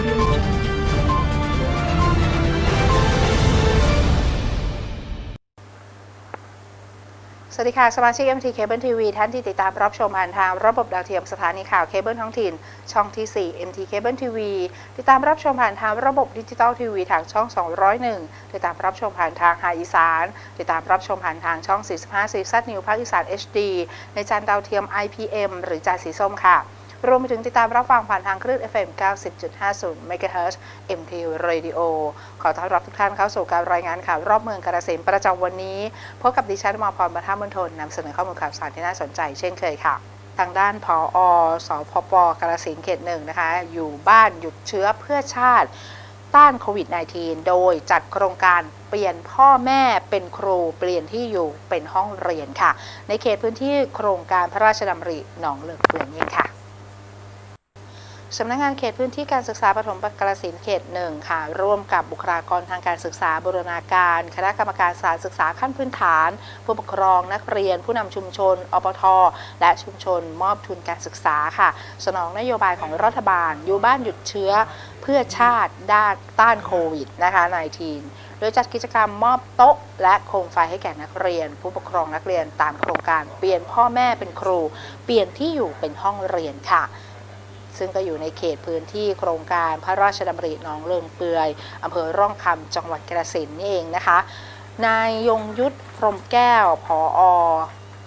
สวัสดีค่ะ สมาชิก MT Cable TV ท่านที่ติดตามรับชมผ่านทางระบบดาวเทียมสถานีข่าวเคเบิลท้องถิ่น ช่องที่ 4 MT Cable TV ติดตามรับชมผ่านทางระบบดิจิตอลทีวีทางช่อง 201 ติดตามรับชมผ่านทางหาอีสาน ติดตามรับชมผ่านทางช่อง 45 40ซัดนิวภาคอีสาน HD ในจานดาวเทียม IPM หรือจานสีส้มค่ะ รวมไปถึงติดตามรับฟังผ่านทางคลื่น FM 90.50 MHz MTU Radio ขอต้อนรับทุกท่านเข้าสู่การรายงานข่าวรอบเมืองกาฬสินประจำวันนี้ พบกับดิฉันมาพรบรรทัดมณฑลนำเสนอข้อมูลข่าวสารที่น่าสนใจเช่นเคยค่ะทางด้านผอสพปกาฬสินเขตหนึ่งนะคะ อยู่บ้านหยุดเชื้อเพื่อชาติ ต้านโควิด -19 โดยจัดโครงการเปลี่ยนพ่อแม่เป็นครูเปลี่ยนที่อยู่เป็นห้องเรียนค่ะ ในเขตพื้นที่โครงการพระราชดำริหนองเลือกเปลืองเองค่ะ สำนักงานเขตพื้นที่การศึกษาปฐมกาสินเขตหนึ่งค่ะ ร่วมกับบุคลากรทางการศึกษาบูรณาการ คณะกรรมการสานศึกษาขั้นพื้นฐาน ผู้ปกครองนักเรียน ผู้นำชุมชนอปทและชุมชนมอบทุนการศึกษาค่ะ สนองนโยบายของรัฐบาล อยู่บ้านหยุดเชื้อ เพื่อชาติด้านต้านโควิดนะคะ19โดยจัดกิจกรรมมอบโต๊ะ และโคมไฟให้แก่นักเรียน ผู้ปกครองนักเรียนตามโครงการเปลี่ยนพ่อแม่เป็นครู เปลี่ยนที่อยู่เป็นห้องเรียนค่ะ ซึ่งก็อยู่ในเขตพื้นที่โครงการพระราชดำริหนองเลิงเปือยอำเภอร่องคำจังหวัดกระสินนี่เองนะคะ นายยงยุทธพรหมแก้วผอ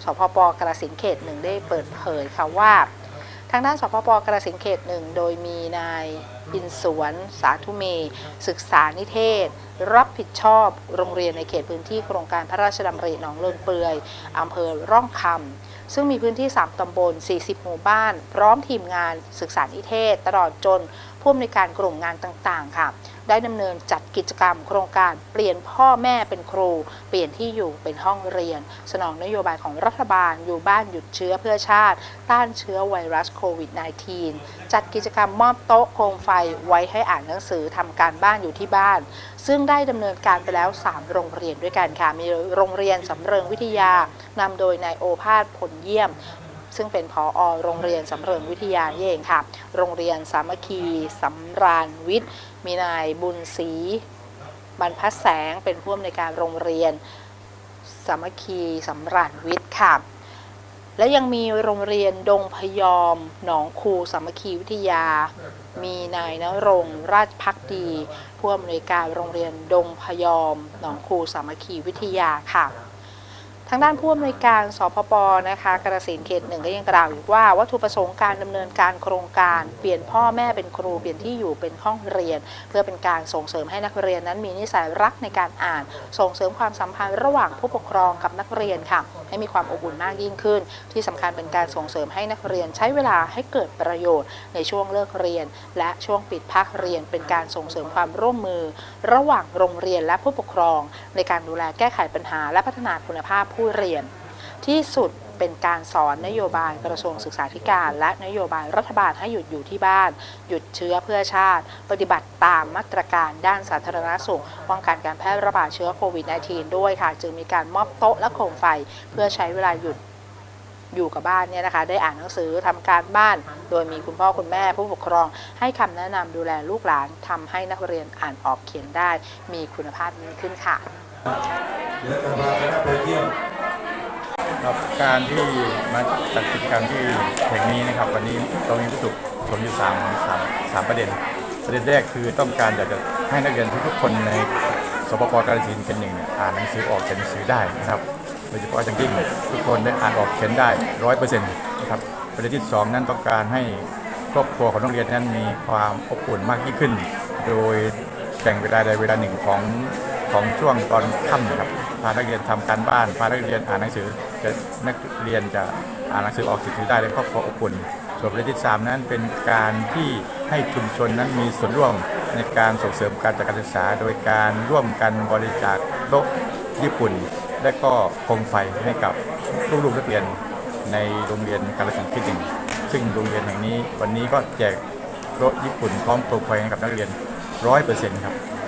สพปกระสินเขตหนึ่งได้เปิดเผยค่ะว่า ทางด้านสพปกระสินเขตหนึ่งโดยมีนายอินสวนสาธุเม ศึกษานิเทศ รับผิดชอบโรงเรียนในเขตพื้นที่โครงการพระราชดำริหนองเลิงเปือยอำเภอร่องคำซึ่งมีพื้นที่ 3 ตำบล 40 หมู่บ้าน พร้อมทีมงานศึกษานิเทศ ตลอดจนผู้อำนวยการกลุ่มงานต่างๆ ค่ะ ได้ดำเนินจัดกิจกรรมโครงการเปลี่ยนพ่อแม่เป็นครู เปลี่ยนที่อยู่เป็นห้องเรียน สนองนโยบายของรัฐบาล อยู่บ้านหยุดเชื้อเพื่อชาติ ต้านเชื้อไวรัสโควิด -19 จัดกิจกรรมมอบโต๊ะโคมไฟไว้ให้อ่านหนังสือทำการบ้านอยู่ที่บ้าน ซึ่งได้ดำเนินการไปแล้ว 3 โรงเรียนด้วยกันค่ะ มีโรงเรียนสำเริงวิทยา นำโดยนายโอภาสผลเยี่ยม ซึ่งเป็นผอโรงเรียนสำเริงวิทยาเองค่ะ โรงเรียนสามัคคีสำราญวิทย์ มีนายบุญศรีบรรพัดแสงเป็นผู้อำนวยการโรงเรียนสามัคคีสำราญวิทย์ค่ะและยังมีโรงเรียนดงพยอม หนองคูสามัคคีวิทยา มีนายนรงราชพักดี ผู้อำนวยการโรงเรียนดงพยอม หนองคูสามัคคีวิทยาค่ะ ทางด้านผู้อำนวยการสพปนะคะกระสินเขตหนึ่งก็ยังกล่าวอีกว่า วัตถุประสงค์การดำเนินการโครงการ เปลี่ยนพ่อแม่เป็นครูเปลี่ยนที่อยู่เป็นห้องเรียน เพื่อเป็นการส่งเสริมให้นักเรียนนั้นมีนิสัยรักในการอ่าน ส่งเสริมความสัมพันธ์ระหว่างผู้ปกครองกับนักเรียนค่ะ ให้มีความอบอุ่นมากยิ่งขึ้น ที่สำคัญเป็นการส่งเสริมให้นักเรียนใช้เวลาให้เกิดประโยชน์ ในช่วงเลิกเรียน และช่วงปิดภาคเรียน เป็นการส่งเสริมความร่วมมือ ระหว่างโรงเรียนและผู้ปกครอง ในการดูแลแก้ไขปัญหา และพัฒนาคุณภาพผูู้้เรียน ที่สุดเป็นการสอนนโยบายกระทรวงศึกษาธิการ และนโยบายรัฐบาลให้หยุดอยู่ที่บ้าน หยุดเชื้อเพื่อชาติ ปฏิบัติตามมาตรการด้านสาธารณสุขป้องกันการแพร่ระบาดเชื้อโควิด -19 ด้วยค่ะ จึงมีการมอบโต๊ะและโคมไฟเพื่อใช้เวลาหยุดอยู่กับบ้านเนี่ยนะคะ ได้อ่านหนังสือทำการบ้าน โดยมีคุณพ่อคุณแม่ผู้ปกครอง ให้คำแนะนำดูแลลูกหลานทำให้นักเรียนอ่านออกเขียนได้ มีคุณภาพยิ่งขึ้นค่ะ ครับการที่มาจัดกิจกรรมที่แห่งนี้นะครับ วันนี้เรามีวัตถุประสงค์อยู่สามสามสามประเด็น ประเด็นแรกคือต้องการอยากจะให้นักเรียนทุกๆคนในสปปกาฬสินธุ์เป็นหนึ่งเนี่ยอ่านหนังสือออกเขียนหนังสือได้นะครับโดยเฉพาะอย่างยิ่งทุกคนได้อ่านออกเขียนได้ร้อยเปอร์เซ็นต์นะครับประเด็นที่สองนั้นต้องการให้ครอบครัวของนักเรียนนั้นมีความอบอุ่นมากยิ่งขึ้น โดยแบ่งเวลาใดเวลาหนึ่งของ ของช่วงตอนค่ำครับพานักเรียนทำการบ้านพานักเรียนอ่านหนังสือจะนักเรียนจะอ่านหนังสือออกสื่อได้และครอบครัวอบอุ่นส่วนประเด็นที่สามนั้นเป็นการที่ให้ชุมชนนั้นมีส่วนร่วมในการส่งเสริมการจัดการศึกษา โดยการร่วมกันบริจาคโต๊ะญี่ปุ่น และก็โคมไฟให้กับลูกๆนักเรียนในโรงเรียนกาลสินธุ์ที่หนึ่งซึ่งโรงเรียนแห่งนี้วันนี้ก็แจกโต๊ะญี่ปุ่นพร้อมโคมไฟให้กับนักเรียนร้อยเปอร์เซ็นต์ครับ